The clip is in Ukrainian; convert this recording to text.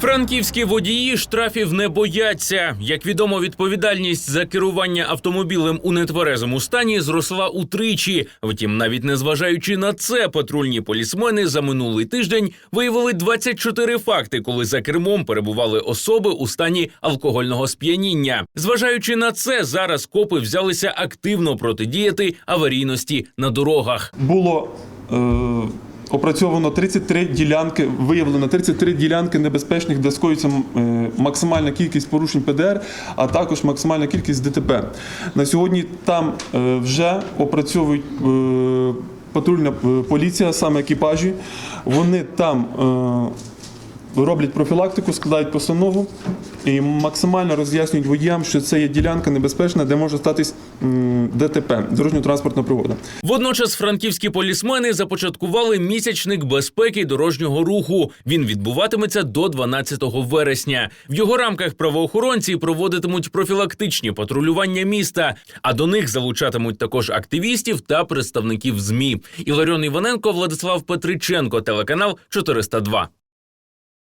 Франківські водії штрафів не бояться. Як відомо, відповідальність за керування автомобілем у нетверезому стані зросла утричі. Втім, навіть незважаючи на це, патрульні полісмени за минулий тиждень виявили 24 факти, коли за кермом перебували особи у стані алкогольного сп'яніння. Зважаючи на це, зараз копи взялися активно протидіяти аварійності на дорогах. було е, опрацьовано 33 ділянки, виявлено 33 ділянки небезпечних, де скоюється е, максимальна кількість порушень ПДР, а також максимальна кількість ДТП. На сьогодні там е, вже опрацьовують е, патрульна поліція, саме екіпажі. Вони там. Роблять профілактику, складають постанову і максимально роз'яснюють водіям, що це є ділянка небезпечна, де може статись ДТП, дорожньо-транспортна пригода. Водночас франківські полісмени започаткували місячник безпеки дорожнього руху. Він відбуватиметься до 12 вересня. В його рамках правоохоронці проводитимуть профілактичні патрулювання міста, а до них залучатимуть також активістів та представників змі. Іларіон Іваненко, Владислав Петриченко, телеканал 402.